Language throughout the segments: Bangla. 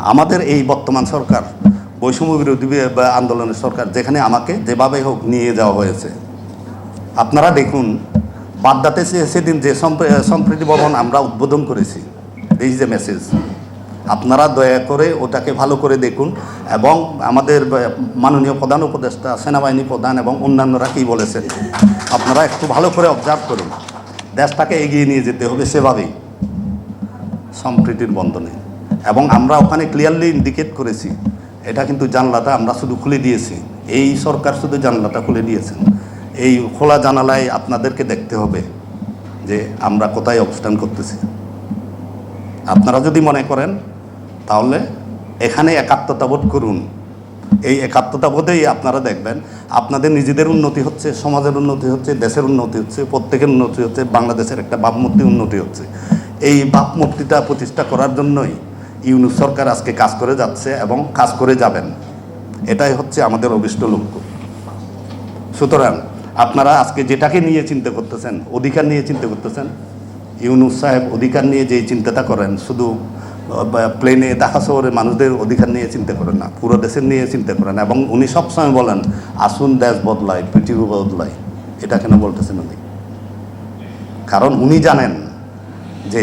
আমাদের এই বর্তমান সরকার, বৈষম্য বিরোধী আন্দোলনের সরকার যেখানে আমাকে যেভাবে হোক নিয়ে যাওয়া হয়েছে। আপনারা দেখুন বাড্ডাতে সেদিন যে সম্প্র- সম্প্রীতি ভবন আমরা উদ্বোধন করেছি দিস যে মেসেজ আপনারা দয়া করে ওটাকে ভালো করে দেখুন এবং আমাদের মাননীয় প্রধান উপদেষ্টা, সেনাবাহিনী প্রধান এবং অন্যান্যরা কী বলেছেন, আপনারা একটু ভালো করে অবজার্ভ করুন। দেশটাকে এগিয়ে নিয়ে যেতে হবে সেভাবেই। সম্প্রীতির বন্ধনে। এবং আমরা ওখানে ক্লিয়ারলি ইন্ডিকেট করেছি। এটা কিন্তু জানলাটা আমরা শুধু খুলে দিয়েছি। এই সরকার শুধু জানলাটা খুলে দিয়েছেন। এই খোলা জানালায় আপনাদেরকে দেখতে হবে যে আমরা কোথায় অবস্থান করতেছি। আপনারা যদি মনে করেন, তাহলে এখানে একাত্মতা বোধ করুন। এই একাত্মতা বোধেই আপনারা দেখবেন, আপনাদের নিজেদের উন্নতি হচ্ছে, সমাজের উন্নতি হচ্ছে, দেশের উন্নতি হচ্ছে, প্রত্যেকের উন্নতি হচ্ছে, বাংলাদেশের একটা ভাবমূর্তি উন্নতি হচ্ছে। এই ভাবমূর্তিটা প্রতিষ্ঠা করার জন্যই ইউনুস সরকার আজকে কাজ করে যাচ্ছে এবং কাজ করে যাবেন। এটাই হচ্ছে আমাদের অভিষ্ট লক্ষ্য। সুতরাং আপনারা আজকে যেটাকে নিয়ে চিন্তা করতেছেন, অধিকার নিয়ে চিন্তা করতেছেন, ইউনুস সাহেব অধিকার নিয়ে যেই চিন্তাটা করেন, শুধু প্লেনে ঢাকা শহরের মানুষদের অধিকার নিয়ে চিন্তা করেন না, পুরো দেশের নিয়ে চিন্তা করেন এবং উনি সবসময় বলেন, আসুন, দেশ বদলায় পৃথিবী বদলায় এটা কেন বলতেছেন উনি? কারণ উনি জানেন যে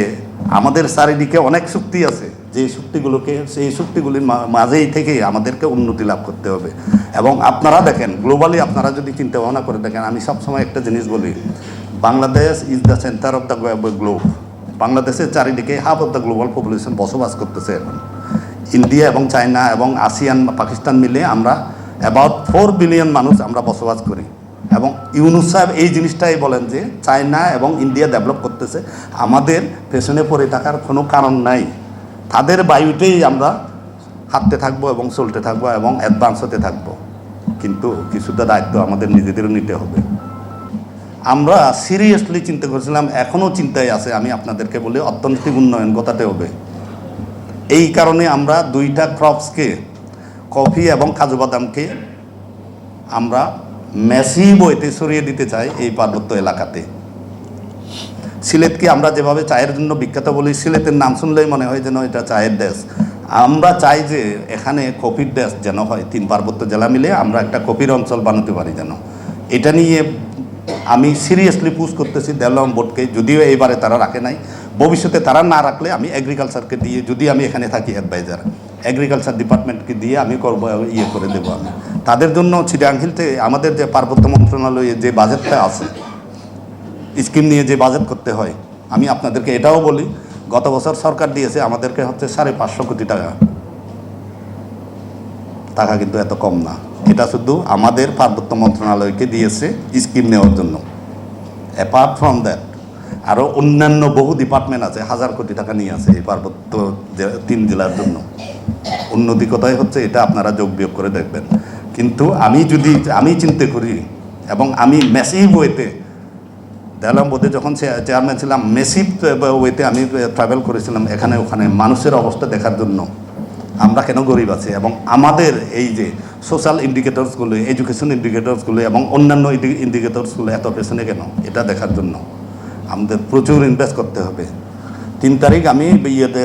আমাদের চারিদিকে অনেক শক্তি আছে। যে শক্তিগুলোকে, সেই শক্তিগুলির মাঝেই থেকে আমাদেরকে উন্নতি লাভ করতে হবে। এবং আপনারা দেখেন গ্লোবালি আপনারা যদি চিন্তা ভাবনা করে দেখেন, আমি সবসময় একটা জিনিস বলি, Bangladesh is the centre of the globe বাংলাদেশের চারিদিকে half of the global population বসবাস করতেছে এখন। ইন্ডিয়া এবং চায়না এবং আসিয়ান পাকিস্তান মিলে আমরা অ্যাবাউট ফোর বিলিয়ন মানুষ আমরা বসবাস করি। এবং ইউনুস সাহেব এই জিনিসটাই বলেন যে, চায়না এবং ইন্ডিয়া ডেভেলপ করতেছে। আমাদের পেছনে পড়ে থাকার কোনো কারণ নাই। তাদের বায়ুতেই আমরা হাঁটতে থাকব এবং চলতে থাকব এবং অ্যাডভান্স হতে থাকব। কিন্তু কিছুটা দায়িত্ব আমাদের নিজেদেরও নিতে হবে। আমরা সিরিয়াসলি চিন্তা করেছিলাম, এখনও চিন্তায় আছে, আমি আপনাদেরকে বলি, অর্থনৈতিক উন্নয়ন ঘটাতে হবে। এই কারণে আমরা দুইটা ক্রপসকে কফি এবং কাজু বাদামকে আমরা মেসিভ ওয়েতে সরিয়ে দিতে চাই এই পার্বত্য এলাকাতে। সিলেটকে আমরা যেভাবে চায়ের জন্য বিখ্যাত বলি, সিলেটের নাম শুনলেই মনে হয় যেন এটা চায়ের দেশ। আমরা চাই যে এখানে কফির দেশ যেন হয়, তিন পার্বত্য জেলা মিলে আমরা একটা কফির অঞ্চল বানাতে পারি যেন। এটা নিয়ে আমি সিরিয়াসলি পুশ করতেছি দেওয়াম বোর্ডকে, যদিও এইবারে তারা রাখে নাই। ভবিষ্যতে তারা না রাখলে আমি এগ্রিকালচারকে দিয়ে, যদি আমি এখানে থাকি অ্যাডভাইজার এগ্রিকালচার ডিপার্টমেন্টকে দিয়ে আমি করব ইয়ে করে দেবো আমি। তাদের জন্য চিটাংহিলতে আমাদের যে পার্বত্য মন্ত্রণালয়ে যে বাজেটটা আছে স্কিম নিয়ে যে বাজেট করতে হয়, আমি আপনাদেরকে এটাও বলি, গত বছর সরকার দিয়েছে আমাদেরকে হচ্ছে সাড়ে পাঁচশো কোটি টাকা। টাকা কিন্তু এত কম না। এটা শুধু আমাদের পার্বত্য মন্ত্রণালয়কে দিয়েছে স্কিম নেওয়ার জন্য। অ্যাপার্ট ফ্রম দ্যাট আরও অন্যান্য বহু ডিপার্টমেন্ট আছে, হাজার কোটি টাকা নিয়ে আছে এই পার্বত্য তিন জেলার জন্য। উন্নতি কোথায় হচ্ছে এটা আপনারা যোগ বিয়োগ করে দেখবেন। কিন্তু আমি যদি, আমি চিন্তা করি এবং আমি মেসিভ ওয়েতে দেওয়ালাম বোধে যখন চেয়ারম্যান ছিলাম মেসিভ ওয়েতে আমি ট্রাভেল করেছিলাম এখানে, ওখানে। মানুষের অবস্থা দেখার জন্য। আমরা কেন গরিব আছি? এবং আমাদের এই যে সোশ্যাল ইন্ডিকেটরসগুলো এডুকেশন ইন্ডিকেটরসগুলো এবং অন্যান্য ইন্ডিকেটরসগুলো এত পেছনে কেন? এটা দেখার জন্য। আমাদের প্রচুর ইনভেস্ট করতে হবে। তিন তারিখ আমি ইয়েতে